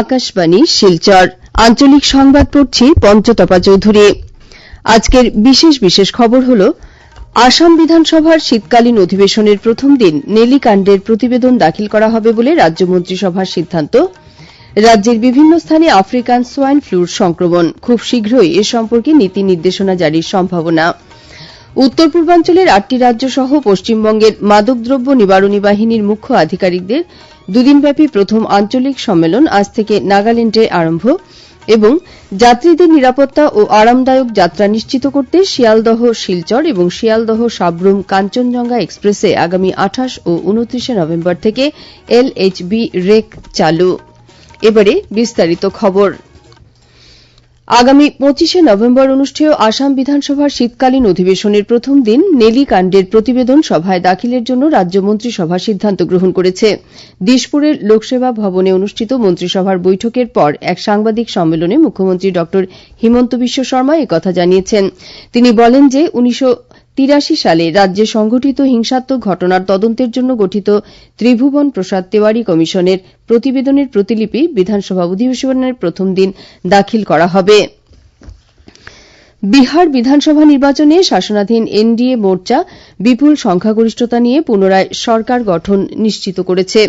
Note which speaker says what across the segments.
Speaker 1: আকাশবাণী, শিলচর। আঞ্চলিক সংবাদ পড়ছি পঞ্চতপা চৌধুরী। আজকের বিশেষ বিশেষ খবর হল, আসাম বিধানসভার শীতকালীন অধিবেশনের প্রথম দিন নেলিকাণ্ডের প্রতিবেদন দাখিল করা হবে বলে রাজ্য মন্ত্রিসভার সিদ্ধান্ত। রাজ্যের বিভিন্ন স্থানে আফ্রিকান সোয়াইন ফ্লুর সংক্রমণ। খুব শীঘ্রই এ সম্পর্কে নীতি নির্দেশনা জারির সম্ভাবনা। উত্তর পূর্বাঞ্চলের আটটি রাজ্য সহ পশ্চিমবঙ্গের মাদকদ্রব্য নিবারণী বাহিনীর মুখ্য আধিকারিকদের দুদিনব্যাপী প্রথম আঞ্চলিক সম্মেলন আজ থেকে নাগাল্যান্ডে আরম্ভ এবং যাত্রীদের নিরাপত্তা ও আরামদায়ক যাত্রা নিশ্চিত করতে শিয়ালদহ, শিলচর এবং শিয়ালদহ, সাব্রুম, কাঞ্চনজঙ্ঘা এক্সপ্রেসে আগামী আঠাশ ও উনত্রিশে নভেম্বর থেকে এলএইচবি রেক চালু। এবারে বিস্তারিত খবর। আগামী পঁচিশে নভেম্বর অনুষ্ঠেয় আসাম বিধানসভার শীতকালীন অধিবেশনের প্রথম দিন নেলিকাণ্ডের প্রতিবেদন সভায় দাখিলের জন্য রাজ্য মন্ত্রিসভা সিদ্ধান্ত গ্রহণ করেছে। দিশপুরের লোকসেবা ভবনে অনুষ্ঠিত মন্ত্রিসভার বৈঠকের পর এক সাংবাদিক সম্মেলনে মুখ্যমন্ত্রী ড হিমন্ত বিশ্ব শর্মা একথা জানিয়েছেন। তিনি বলেন যে উনিশশো তিরাশি সালে রাজ্যে সংঘটিত হিংসাত্মক ঘটনার তদন্তের জন্য গঠিত ত্রিভুবন প্রসাদ তেওয়ারি কমিশনের প্রতিবেদনের প্রতিলিপি বিধানসভা অধিবেশনের প্রথম দিন দাখিল করা হবে। বিহার বিধানসভা নির্বাচনে শাসনাধীন এনডিএ মোর্চা বিপুল সংখ্যাগরিষ্ঠতা নিয়ে পুনরায় সরকার গঠন নিশ্চিত করেছে।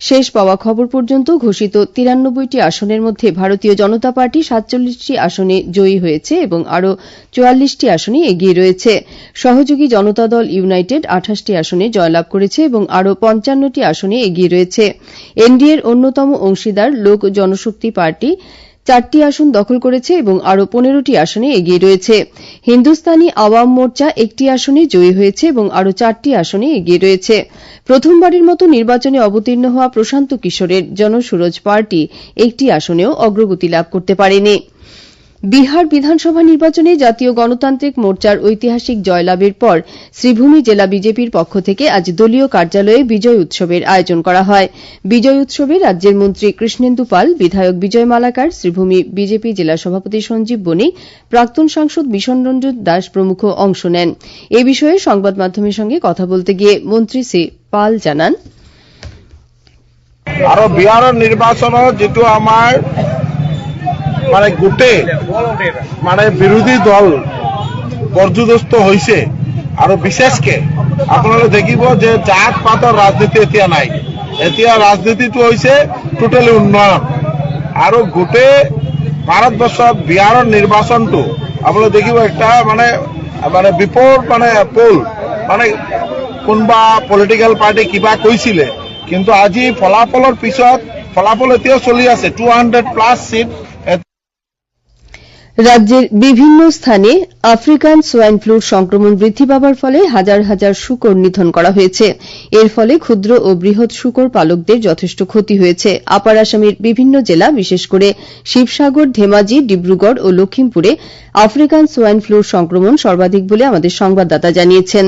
Speaker 1: শেষ পাওয়া খবর পর্যন্ত ঘোষিত তিরানব্বইটি আসনের মধ্যে ভারতীয় জনতা পার্টি সাতচল্লিশটি আসনে জয়ী হয়েছে এবং আরও চুয়াল্লিশটি আসনে এগিয়ে রয়েছে। সহযোগী জনতা দল ইউনাইটেড আঠাশটি আসনে জয়লাভ করেছে এবং আরও পঞ্চান্নটি আসনে এগিয়ে রয়েছে। এনডিএর অন্যতম অংশীদার লোক জনশক্তি পার্টি চারটি আসন দখল করেছে এবং আরও পনেরোটি আসনে এগিয়ে রয়েছে। হিন্দুস্তানি আওয়াম মোর্চা একটি আসনে জয়ী হয়েছে এবং আরও চারটি আসনে এগিয়ে রয়েছে। প্রথমবারের মতো নির্বাচনে অবতীর্ণ হওয়া প্রশান্ত কিশোরের জনসুরজ পার্টি একটি আসনেও অগ্রগতি লাভ করতে পারেনি। বিহার বিধানসভা নির্বাচনে জাতীয় গণতান্ত্রিক মোর্চার ঐতিহাসিক জয়লাভের পর শ্রীভূমি জেলা বিজেপির পক্ষ থেকে আজ দলীয় কার্যালয়ে বিজয় উৎসবের আয়োজন করা হয়। বিজয় উৎসবে রাজ্যের মন্ত্রী কৃষ্ণেন্দু পাল, বিধায়ক বিজয় মালাকার, শ্রীভূমি বিজেপি জেলা সভাপতি সঞ্জীব বণিক প্রাক্তন সাংসদ ভীষণ রঞ্জন দাস প্রমুখ অংশ নেন। এ বিষয়ে সংবাদ মাধ্যমের সঙ্গে কথা বলতে গিয়ে মন্ত্রী শ্রী পাল জানান।
Speaker 2: আৰু বিহাৰৰ নিৰ্বাচনত যিটো আমাৰ মানে গোটেই মানে বিৰোধী দল পৰ্যদস্ত হৈছে। আৰু বিশেষকে আপোনালোকে দেখিব যে জাত পাতৰ ৰাজনীতি এতিয়া নাই। এতিয়া ৰাজনীতিটো হৈছে টোটেলি উন্নয়ন। আৰু গোটেই ভাৰতবৰ্ষত বিহাৰৰ নিৰ্বাচনটো আপোনালোকে দেখিব একটা মানে মানে বিপদ মানে পোল। মানে কোনোবা পলিটিকেল পাৰ্টি কিবা কৈছিলে, কিন্তু আজি ফলাফলৰ পিছত, ফলাফল এতিয়াও চলি আছে। টু হাণ্ড্ৰেড প্লাছ চিট
Speaker 1: রাজ্যের বিভিন্ন স্থানে আফ্রিকান সোয়াইন ফ্লুর সংক্রমণ বৃদ্ধি পাবার ফলে হাজার হাজার শুকর নিধন করা হয়েছে। এর ফলে ক্ষুদ্র ও বৃহৎ শুকর পালকদের যথেষ্ট ক্ষতি হয়েছে। আপার আসামের বিভিন্ন জেলা, বিশেষ করে শিবসাগর, ধেমাজি, ডিব্রুগড় ও লক্ষিমপুরে আফ্রিকান সোয়াইন ফ্লুর সংক্রমণ সর্বাধিক বলে আমাদের সংবাদদাতা জানিয়েছেন।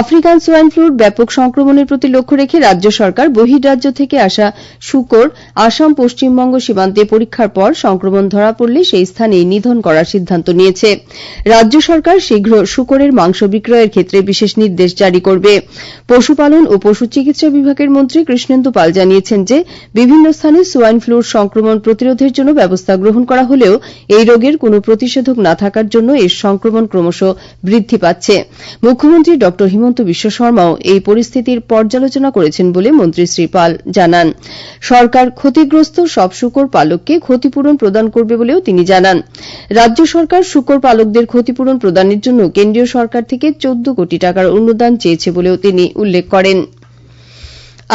Speaker 1: আফ্রিকান সোয়াইন ফ্লুর ব্যাপক সংক্রমণের প্রতি লক্ষ্য রেখে রাজ্য সরকার বহির্রাজ্য থেকে আসা শুকর আসাম পশ্চিমবঙ্গ সীমান্তে পরীক্ষার পর সংক্রমণ ধরা পড়লে সেই স্থানেই নিধন করার সিদ্ধান্ত নিয়েছে। রাজ্য সরকার শীঘ্র শুকরের মাংস বিক্রয়ের ক্ষেত্রে বিশেষ নির্দেশ জারি করবে। পশুপালন ও পশু চিকিৎসা বিভাগের মন্ত্রী কৃষ্ণেন্দু পাল জানিয়েছেন যে, বিভিন্ন স্থানে সোয়াইন ফ্লুর সংক্রমণ প্রতিরোধের জন্য ব্যবস্থা গ্রহণ করা হলেও এই রোগের কোনো প্রতিষেধক না থাকার জন্য এর সংক্রমণ ক্রমশ বৃদ্ধি পাচ্ছে। মুখ্যমন্ত্রী ড. হিমন্ত বিশ্ব শর্মাও এই পরিস্থিতির পর্যালোচনা করেছেন বলে মন্ত্রী শ্রী পাল জানান। সরকার ক্ষতিগ্রস্ত সব শুকর পালককে ক্ষতিপূরণ প্রদান করবে বলেও তিনি জানান। রাজ্য সরকার শুকর পালকদের ক্ষতিপূরণ প্রদানের জন্য কেন্দ্রীয় সরকার থেকে চোদ্দ কোটি টাকার অনুদান চেয়েছে বলেও তিনি উল্লেখ করেন।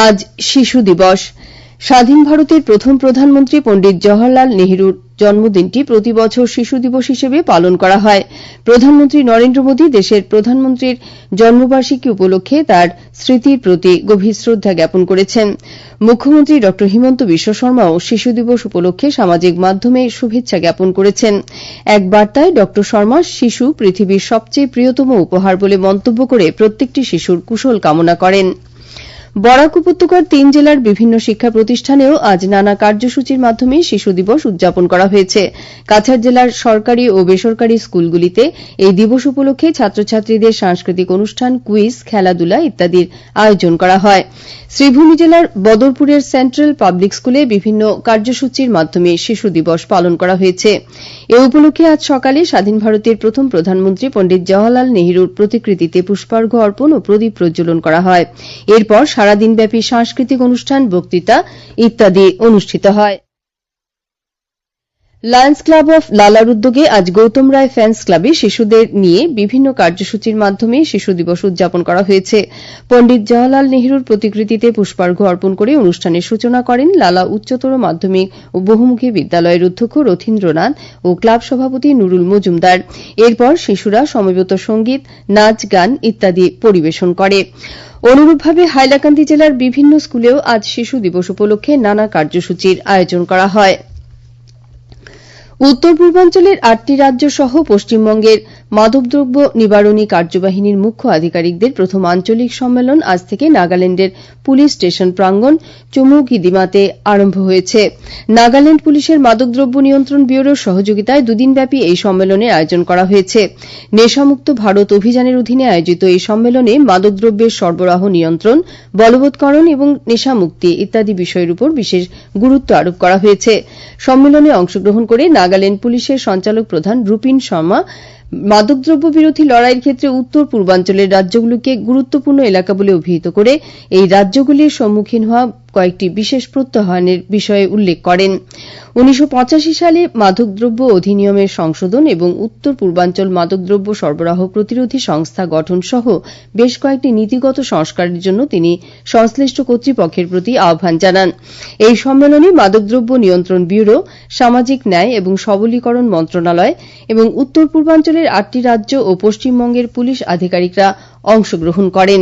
Speaker 1: আজ শিশু দিবস। স্বাধীন ভারতের প্রথম প্রধানমন্ত্রী পণ্ডিত জওহরলাল নেহরুর জন্মদিনটি প্রতি বছর শিশু দিবস হিসেবে পালন করা হয়। প্রধানমন্ত্রী নরেন্দ্র মোদী দেশের প্রধানমন্ত্রীর জন্মবার্ষিকী উপলক্ষে তার স্মৃতির প্রতি গভীর শ্রদ্ধা জ্ঞাপন করেছেন। মুখ্যমন্ত্রী ড. হিমন্ত বিশ্ব শর্মাও শিশু দিবস উপলক্ষে সামাজিক মাধ্যমে শুভেচ্ছা জ্ঞাপন করেছেন। এক বার্তায় ড. শর্মা, শিশু পৃথিবীর সবচেয়ে প্রিয়তম উপহার বলে মন্তব্য করে প্রত্যেকটি শিশুর কুশল কামনা করেন। বরাক উপত্যকার তিন জেলার বিভিন্ন শিক্ষা প্রতিষ্ঠানেও আজ নানা কার্যসূচির মাধ্যমে শিশু দিবস উদযাপন করা হয়েছে। কাছাড় জেলার সরকারি ও বেসরকারি স্কুলগুলিতে এই দিবস উপলক্ষে ছাত্রছাত্রীদের সাংস্কৃতিক অনুষ্ঠান, কুইজ, খেলাধুলা ইত্যাদির আয়োজন করা হয়। শ্রীভূমি জেলার বদরপুরের সেন্ট্রাল পাবলিক স্কুলে বিভিন্ন কার্যসূচির মাধ্যমে শিশু দিবস পালন করা হয়েছে। এ উপলক্ষে আজ সকালে স্বাধীন ভারতের প্রথম প্রধানমন্ত্রী পণ্ডিত জওয়াহরলাল নেহরুর প্রতিকৃতিতে পুষ্পার্ঘ অর্পণ ও প্রদীপ প্রজ্বলন করা হয়। এরপর সারাদিনব্যাপী সাংস্কৃতিক অনুষ্ঠান, বক্তৃতা ইত্যাদি অনুষ্ঠিত হয়। লায়ন্স ক্লাব অফ লালার উদ্যোগে আজ গৌতম রায় ফ্যান্স ক্লাবে শিশুদের নিয়ে বিভিন্ন কার্যসূচির মাধ্যমে শিশু দিবস উদযাপন করা হয়েছে। পণ্ডিত জওয়াহরলাল নেহরুর প্রতিকৃতিতে পুষ্পার্ঘ্য অর্পণ করে অনুষ্ঠানের সূচনা করেন লালা উচ্চতর মাধ্যমিক ও বহুমুখী বিদ্যালয়ের অধ্যক্ষ রথীন্দ্রনাথ ও ক্লাব সভাপতি নুরুল মজুমদার। এরপর শিশুরা সমবেত সংগীত, নাচ, গান ইত্যাদি পরিবেশন করে। অনুরূপভাবে হাইলাকান্দি জেলার বিভিন্ন স্কুলেও আজ শিশু দিবস উপলক্ষে নানা কার্যসূচির আয়োজন করা হয়। উত্তর পূর্বাঞ্চলের আটটি রাজ্য সহ পশ্চিমবঙ্গের মাদকদ্রব্য নিবারণী কার্যবাহিনীর মুখ্য আধিকারিকদের প্রথম আঞ্চলিক সম্মেলন আজ থেকে নাগাল্যান্ডের পুলিশ স্টেশন প্রাঙ্গণ চমুগিদিমাতে আরম্ভ হয়েছে। নাগাল্যান্ড পুলিশের মাদকদ্রব্য নিয়ন্ত্রণ ব্যুরোর সহযোগিতায় দুদিনব্যাপী এই সম্মেলনের আয়োজন করা হয়েছে। নেশামুক্ত ভারত অভিযানের অধীনে আয়োজিত এই সম্মেলনে মাদকদ্রব্যের সরবরাহ নিয়ন্ত্রণ, বলবৎকরণ এবং নেশামুক্তি ইত্যাদি বিষয়ের উপর বিশেষ গুরুত্ব আরোপ করা হয়েছে। সম্মেলনে অংশগ্রহণ করে নাগাল্যান্ড পুলিশের সঞ্চালক প্রধান রুপিন শর্মা মাদকদ্রব্য বিরোধী লড়াইয়ের ক্ষেত্রে উত্তর পূর্বাঞ্চলের রাজ্যগুলোকে গুরুত্বপূর্ণ এলাকা বলে অভিহিত করে এই রাজ্যগুলির সম্মুখীন হওয়া কয়েকটি বিশেষ প্রত্যাহ্বানের বিষয়ে উল্লেখ করেন। উনিশশো পঁচাশি সালে মাদকদ্রব্য অধিনিয়মের সংশোধন এবং উত্তর পূর্বাঞ্চল মাদকদ্রব্য সরবরাহ প্রতিরোধী সংস্থা গঠন সহ বেশ কয়েকটি নীতিগত সংস্কারের জন্য তিনি সংশ্লিষ্ট কর্তৃপক্ষের প্রতি আহ্বান জানান। এই সম্মেলনে মাদকদ্রব্য নিয়ন্ত্রণ ব্যুরো, সামাজিক ন্যায় এবং সবলীকরণ মন্ত্রণালয় এবং উত্তর পূর্বাঞ্চলের আটটি রাজ্য ও পশ্চিমবঙ্গের পুলিশ আধিকারিকরা অংশগ্রহণ করেন।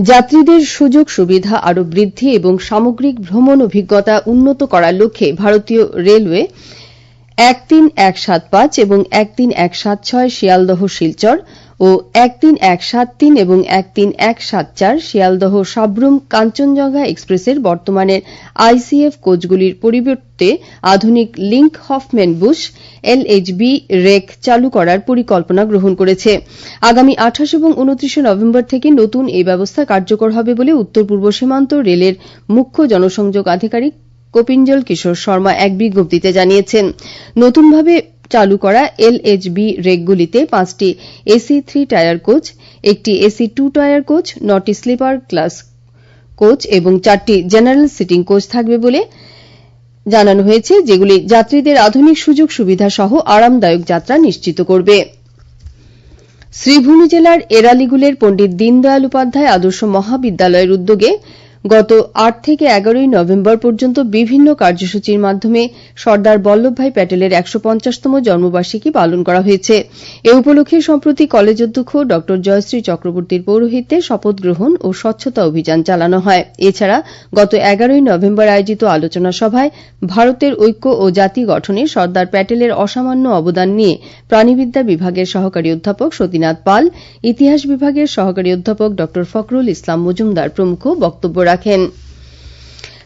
Speaker 1: যাত্রীদের সুযোগ সুবিধা আরও বৃদ্ধি এবং সামগ্রিক ভ্রমণ অভিজ্ঞতা উন্নত করার লক্ষ্যে ভারতীয় রেলওয়ে এক তিন এক সাত পাঁচ এবং এক তিন এক সাত ছয় শিয়ালদহ শিলচর ও এক তিন এক সাত তিন এবং এক তিন এক সাত চার শিয়ালদহ সাব্রুম কাঞ্চনজঙ্ঘা এক্সপ্রেসের বর্তমানের আইসিএফ কোচগুলির পরিবর্তে আধুনিক Linke Hofmann Busch, LHB, rake চালু করার পরিকল্পনা গ্রহণ করেছে। আগামী আঠাশ এবং উনত্রিশে নভেম্বর থেকে নতুন এই ব্যবস্থা কার্যকর হবে বলে উত্তর পূর্ব সীমান্ত রেলের মুখ্য জনসংযোগ আধিকারিক কপিঞ্জল কিশোর শর্মা এক বিজ্ঞপ্তিতে জানিয়েছেন। নতুনভাবে চালু করা এলএইচবি রেকগুলিতে পাঁচটি এসি থ্রি টায়ার কোচ, একটি এসি টু টায়ার কোচ, নটি স্লিপার ক্লাস কোচ এবং চারটি জেনারেল সিটিং কোচ থাকবে বলে জানানো হয়েছে, যেগুলি যাত্রীদের আধুনিক সুযোগ সুবিধা সহ আরামদায়ক যাত্রা নিশ্চিত করবে। শ্রীভূমি জেলার এরালিগুলের পণ্ডিত দীনদয়াল উপাধ্যায় আদর্শ মহাবিদ্যালয়ের উদ্যোগে গত আট থেকে এগারোই নভেম্বর পর্যন্ত বিভিন্ন কার্যসূচির মাধ্যমে সর্দার বল্লভভাই প্যাটেলের একশো পঞ্চাশতম জন্মবার্ষিকী পালন করা হয়েছে। এ উপলক্ষে সম্প্রতি কলেজ অধ্যক্ষ ড জয়শ্রী চক্রবর্তীর পৌরোহিত্যে শপথ গ্রহণ ও স্বচ্ছতা অভিযান চালানো হয়। এছাড়া গত এগারোই নভেম্বর আয়োজিত আলোচনা সভায় ভারতের ঐক্য ও জাতি গঠনে সর্দার প্যাটেলের অসামান্য অবদান নিয়ে প্রাণীবিদ্যা বিভাগের সহকারী অধ্যাপক সতীনাথ পাল, ইতিহাস বিভাগের সহকারী অধ্যাপক ড ফখরুল ইসলাম মজুমদার প্রমুখ বক্তব্য রাখেন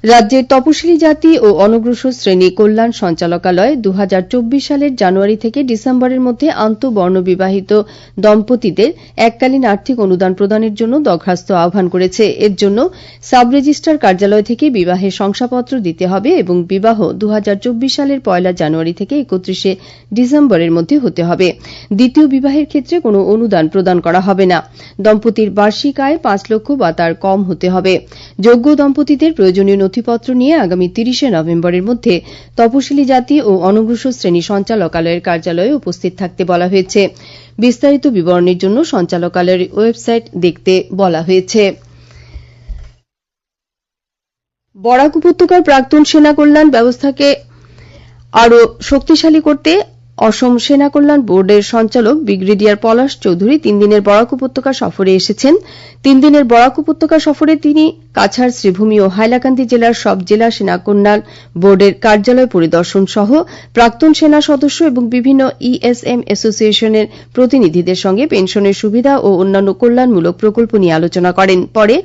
Speaker 1: রাজ্যের তপশিলি জাতি ও অনগ্রসর শ্রেণি কল্যাণ সঞ্চালকালয় দু হাজার চব্বিশ সালের জানুয়ারি থেকে ডিসেম্বরের মধ্যে আন্তঃবর্ণ বিবাহিত দম্পতিদের এককালীন আর্থিক অনুদান প্রদানের জন্য দরখাস্ত আহ্বান করেছে। এর জন্য সাব রেজিস্ট্রার কার্যালয় থেকে বিবাহের শংসাপত্র দিতে হবে এবং বিবাহ দু হাজার চব্বিশ সালের পয়লা জানুয়ারি থেকে একত্রিশে ডিসেম্বরের মধ্যে হতে হবে। দ্বিতীয় বিবাহের ক্ষেত্রে কোনো অনুদান প্রদান করা হবে না। দম্পতির বার্ষিক আয় পাঁচ লক্ষ বা তার কম হতে হবে। যোগ্য দম্পতিদের প্রয়োজনীয় নথিপত্র নিয়ে আগামী তিরিশে নভেম্বরের মধ্যে তপশিলি জাতি ও অনগ্রসর শ্রেণি সঞ্চালকালয়ের কার্যালয়ে উপস্থিত থাকতে বলা হয়েছে। বিস্তারিত বিবরণের জন্য সঞ্চালকালয়ের ওয়েবসাইট দেখতে বলা হয়েছে। বরাক উপত্যকার প্রাক্তন সেনা কল্যাণ ব্যবস্থাকে আরও শক্তিশালী করতে অসম সেনা কল্যাণ বোর্ডের সঞ্চালক ব্রিগেডিয়ার পলাশ চৌধুরী তিন দিনের বরাক উপত্যকা সফরে এসেছেন। তিন দিনের বরাক উপত্যকা সফরে তিনি কাছাড়, শ্রীভূমি ও হাইলাকান্দি জেলার সব জেলা সেনা কল্যাণ বোর্ডের কার্যালয় পরিদর্শন সহ প্রাক্তন সেনা সদস্য এবং বিভিন্ন ইএসএম অ্যাসোসিয়েশনের প্রতিনিধিদের সঙ্গে পেনশনের সুবিধা ও অন্যান্য কল্যাণমূলক প্রকল্প নিয়ে আলোচনা করেন। পরে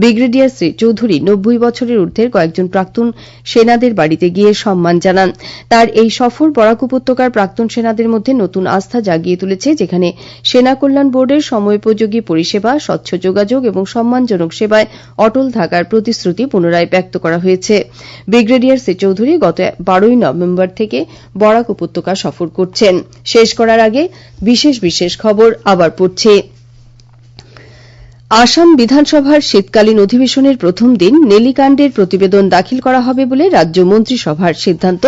Speaker 1: ব্রিগেডিয়ার শ্রী চৌধুরী নব্বই বছরের ঊর্ধ্বের কয়েকজন প্রাক্তন সেনাদের বাড়িতে গিয়ে সম্মান জানান। তার এই সফর বরাক উপত্যকার প্রাক্তন সেনাদের মধ্যে নতুন আস্থা জাগিয়ে তুলেছে, যেখানে সেনা কল্যাণ বোর্ডের সময়োপযোগী পরিষেবা, স্বচ্ছ যোগাযোগ এবং সম্মানজনক সেবায় অটল থাকার প্রতিশ্রুতি পুনরায় ব্যক্ত করা হয়েছে। ব্রিগেডিয়ার শ্রী চৌধুরী গত বারোই নভেম্বর থেকে বরাক উপত্যকা সফর করছেন। শেষ করার আগে বিশেষ বিশেষ খবর আবার পড়ছি। আসাম বিধানসভার শীতকালীন অধিবেশনের প্রথম দিন নেলিকাণ্ডের প্রতিবেদন দাখিল করা হবে বলে রাজ্য মন্ত্রিসভার সিদ্ধান্ত।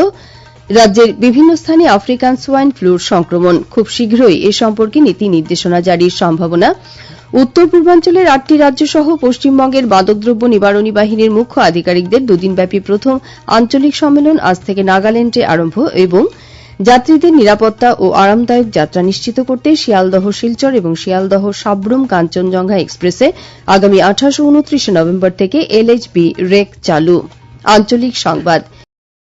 Speaker 1: রাজ্যের বিভিন্ন স্থানে আফ্রিকান সোয়াইন ফ্লুর সংক্রমণ। খুব শীঘ্রই এ সম্পর্কে নীতি নির্দেশনা জারির সম্ভাবনা। উত্তর পূর্বাঞ্চলের আটটি রাজ্য সহ পশ্চিমবঙ্গের মাদকদ্রব্য নিবারণী বাহিনীর মুখ্য আধিকারিকদের দুদিনব্যাপী প্রথম আঞ্চলিক সম্মেলন আজ থেকে নাগাল্যান্ডে আরম্ভ এবং যাত্রীদের নিরাপত্তা ও আরামদায়ক যাত্রা নিশ্চিত করতে শিয়ালদহ, শিলচর এবং শিয়ালদহ, সাব্রুম, কাঞ্চনজঙ্ঘা এক্সপ্রেসে আগামী আঠাশ ও উনত্রিশে নভেম্বর থেকে এলএইচবি রেক চালু। আঞ্চলিক সংবাদ।